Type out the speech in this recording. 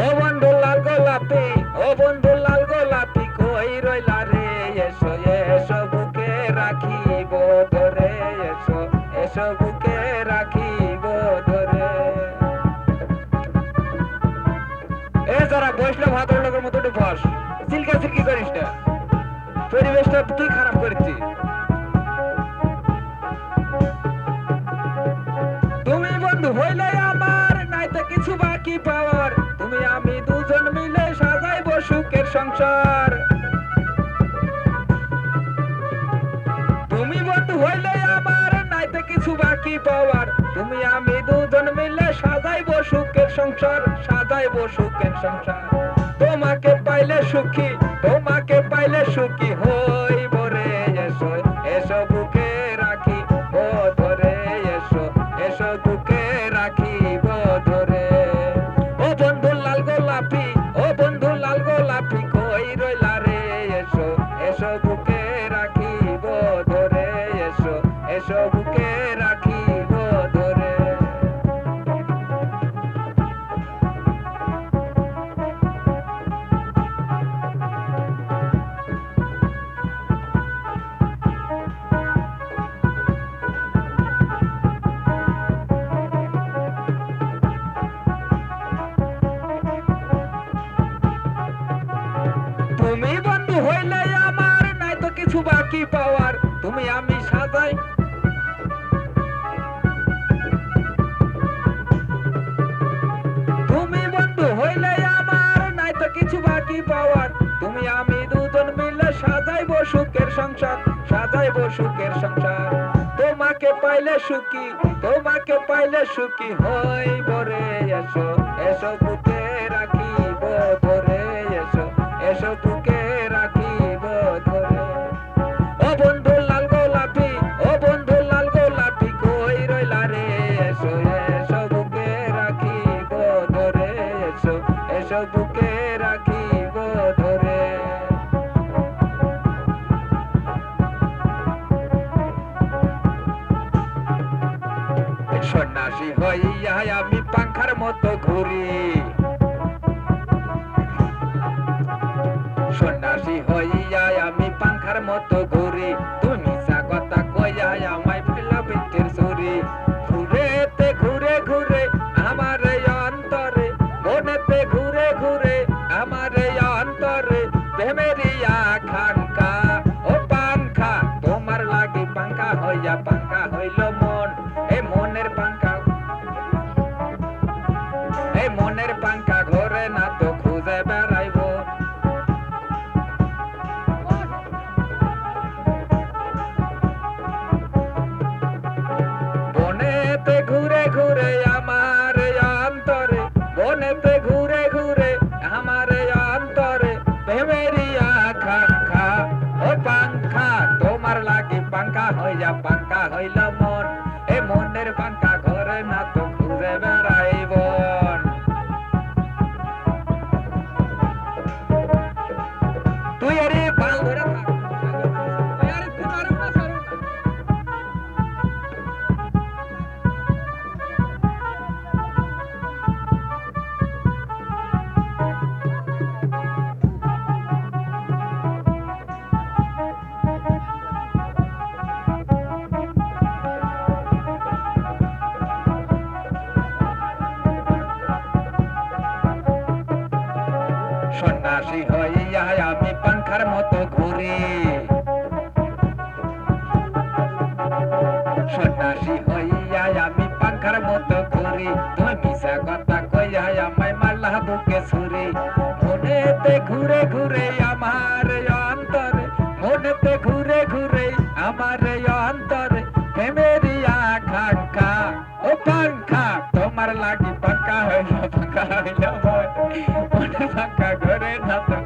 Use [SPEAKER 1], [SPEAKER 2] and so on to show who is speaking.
[SPEAKER 1] ও বন্ধু লাল গোলাপি, ও বন্ধু লাল গোলাপি, কই রইলা রে? এসো এসো, বুকে রাখিব ধরে। এসো এসো, বুকে রাখিব ধরে। এ যারা ভদ্রলোকের মতো বস, সিলকা সিলকি করিস না। পরিবেশটা তুই খারাপ করেছিস। তুমি বন্ধু হইলে আমার, নাই তো কিছু বাকি পাওয়ার। সংসার। তুমি বন্ধু হইলে আমার নাই তো কিছু বাকি পাওয়ার। তুমি আমি দুজন মিলে সাজাইব সুখের সংসার, সাজাইব সুখের সংসার। তোমাকে পাইলে সুখী, তোমাকে পাইলে সুখী হইব রে, এসো এসো বুকে রাখি ধরে, এসো এসো বুকে রাখিব ধরে। ও বন্ধু লাল গোলাপি বুকে রাখিব ধরে। তুমি বন্ধু হইলে আমার, নাই তো কিছু বাকি পাওয়ার। তুমি আমি সাজাই বাকি পাওয়ার? তুমি আমি দুজন মিলে সাজাইব সুখের সংসার, সাজাইব সুখের সংসার। তোমাকে পাইলে সুখী, তোমাকে পাইলে সুখী হইব রে, এসো এসো বুকে রাখিব ধরে, এসো এসো বুকে রাখিব ধরে। ও বন্ধু লাল গোলাপি, ও বন্ধু লাল গোলাপি কই রইলা রে, এসো এসো বুকে রাখিব ধরে, এসো এসো বুকে সন্ন্যাসী হইয়া আমি পাংখার মতো ঘুরি। সন্ন্যাসী হইয়া আমি পাংখার মতো ঘুরি। তুমি কথা কইয়া আমায় ফেলা ঘুরেতে ঘুরে ঘুরে আমার অন্তরে, মনেতে ঘুরে ঘুরে আমার অন্তরে প্রেমেরিয়া খানকা এই মনের পাংখা ঘরে না তো খুঁজে বেড়াইব। বনেতে ঘুরে ঘুরে আমার অন্তরে, বনেতে পাংখা, তোমার লাগি পাংখা হইয়া পাংখা হইল মন। এ মনের পাংখা সন্ন্যাসী হইয়া আমি পাংখার মতো ঘুরি। সন্ন্যাসী হইয়া আমি পাংখার মতো ঘুরি। তুমি মিশা কথা কইয়া আমায় মাল্লা বুকে ছুরি। মনেতে ঘুরে ঘুরে আমার অন্তর, মনেতে ঘুরে ঘুরে আমার অন্তর প্রেমেরি আখা ও পাংখা তোমার লাগি পাঙ্কা হইল পাঙ্কা হইল মনে পাঙ্কা nothing.